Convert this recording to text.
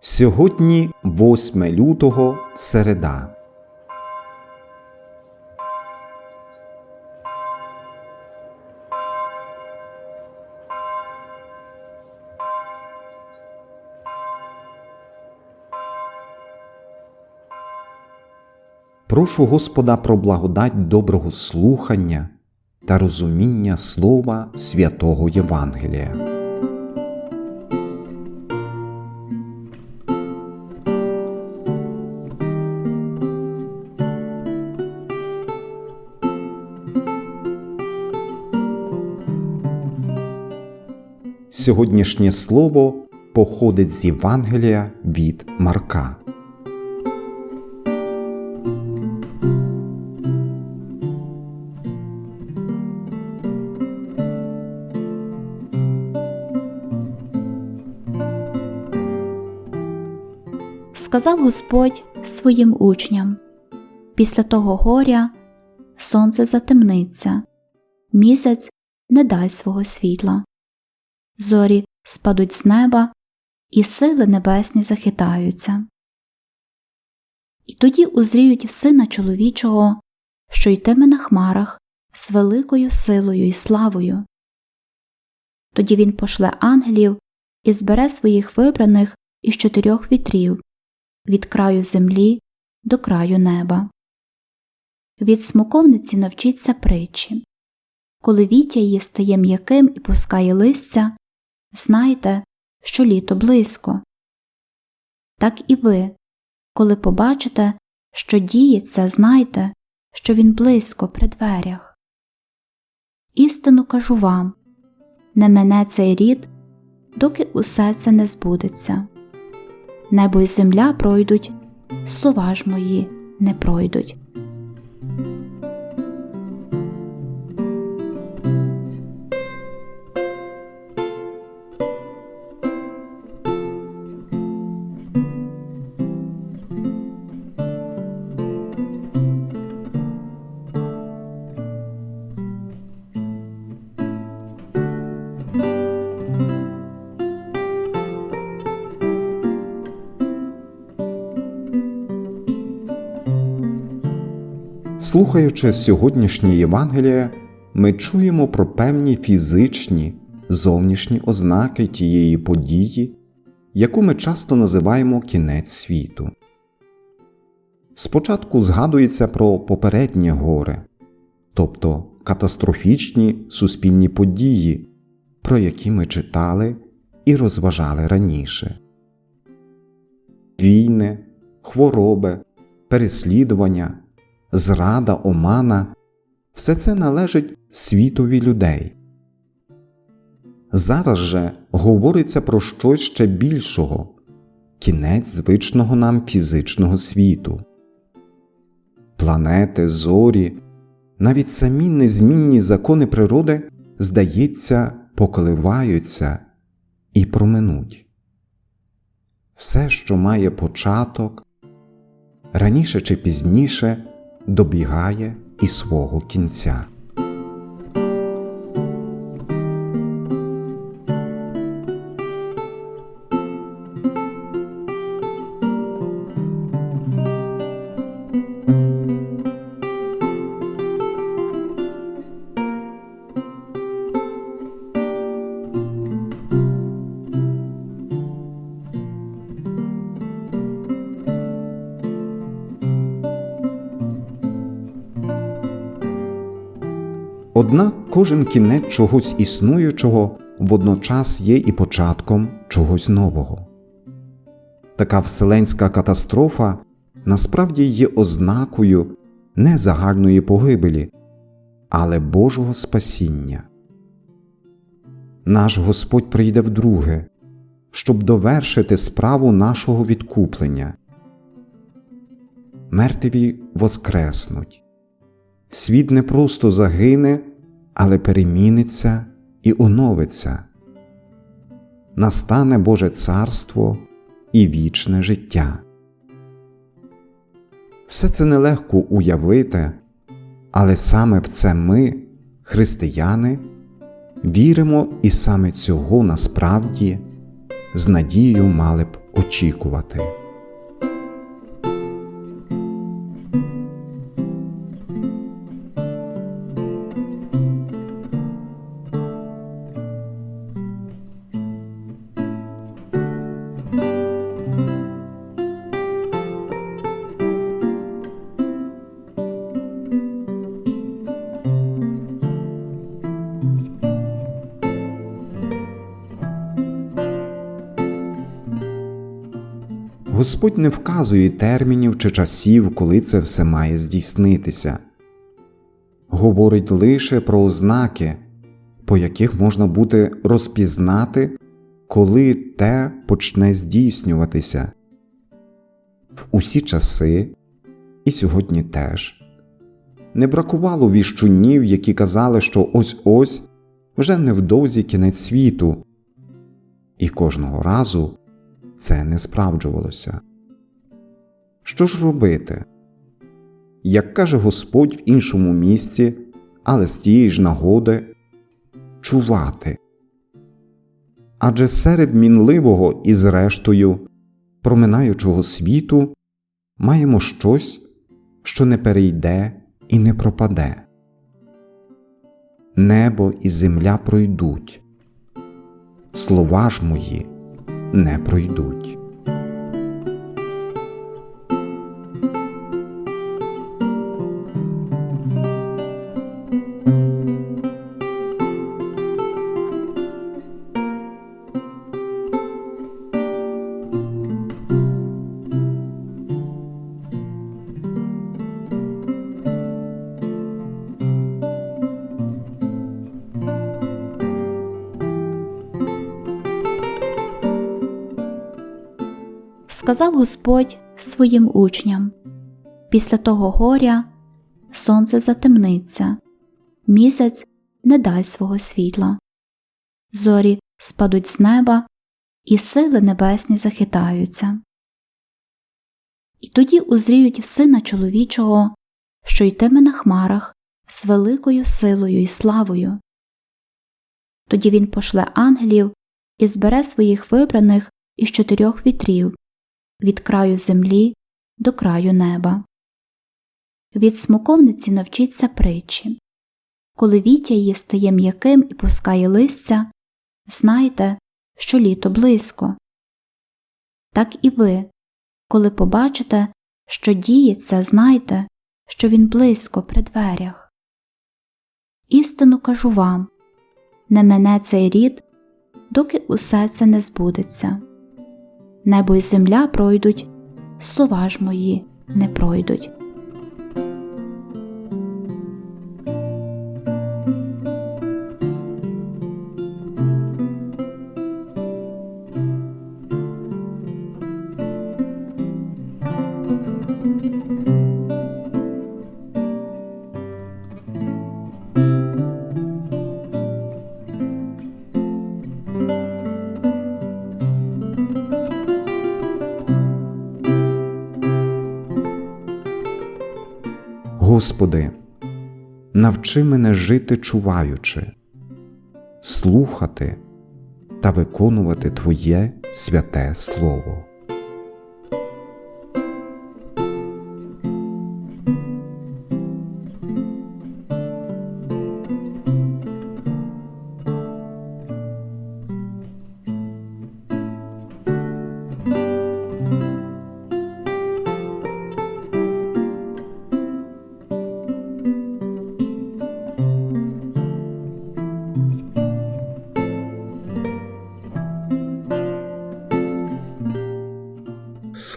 Сьогодні 8 лютого середа. Прошу Господа про благодать доброго слухання та розуміння Слова святого Євангелія. Сьогоднішнє слово походить з Євангелія від Марка. сказав Господь своїм учням після того горя сонце затемниться, місяць не дасть свого світла, зорі спадуть з неба, і сили небесні захитаються. І тоді узріють сина чоловічого, що йтиме на хмарах з великою силою і славою. Тоді він пошле ангелів і збере своїх вибраних із чотирьох вітрів від краю землі до краю неба. Від смоковниці навчіться притчі. Коли вітя її стає м'яким і пускає листя, знайте, що літо близько. Так і ви, коли побачите, що діється, знайте, що він близько при дверях. Істину кажу вам не мене цей рід, доки усе це не збудеться небо і земля пройдуть, слова ж мої не пройдуть. Слухаючи сьогоднішнє Євангеліє, ми чуємо про певні фізичні, зовнішні ознаки тієї події, яку ми часто називаємо кінець світу. Спочатку згадується про попереднє горе, тобто катастрофічні суспільні події, про які ми читали і розважали раніше війни, хвороби, переслідування зрада, омана все це належить світові людей. Зараз же говориться про щось ще більшого кінець звичного нам фізичного світу. Планети, зорі, навіть самі незмінні закони природи, здається, поколиваються і проминуть. Все, що має початок, раніше чи пізніше добігає і свого кінця. Однак кожен кінець чогось існуючого водночас є і початком чогось нового. Така вселенська катастрофа насправді є ознакою не загальної погибелі, але Божого спасіння. Наш Господь прийде вдруге, щоб довершити справу нашого відкуплення. Мертві воскреснуть. Світ не просто загине, але переміниться і оновиться. Настане Боже Царство і вічне життя. Все це нелегко уявити, але саме в це ми, християни, віримо і саме цього насправді з надією мали б очікувати. Господь не вказує термінів чи часів, коли це все має здійснитися. Говорить лише про ознаки, по яких можна буде розпізнати, коли те почне здійснюватися. В усі часи, і сьогодні теж, не бракувало віщунів, які казали, що ось ось вже невдовзі кінець світу, і кожного разу це не справджувалося. Що ж робити? Як каже Господь в іншому місці, але з тієї ж нагоди чувати. Адже серед мінливого і зрештою проминаючого світу маємо щось, що не перейде і не пропаде. Небо і земля пройдуть, слова ж мої не пройдуть. Сказав Господь своїм учням. Після того горя сонце затемниться, місяць не дасть свого світла, зорі спадуть з неба, і сили небесні захитаються. І тоді узріють сина чоловічого, що йтиме на хмарах з великою силою і славою. Тоді він пошле ангелів і збере своїх вибраних із чотирьох вітрів від краю землі до краю неба. Від смоковниці навчіться притчі. Коли вітя її стає м'яким і пускає листя, знайте, що літо близько. Так і ви, коли побачите, що діється, знайте, що він близько при дверях. Істину кажу вам не мене цей рід, доки усе це не збудеться небо і земля пройдуть, слова ж мої не пройдуть. Господи, навчи мене жити чуваючи, слухати та виконувати Твоє святе Слово.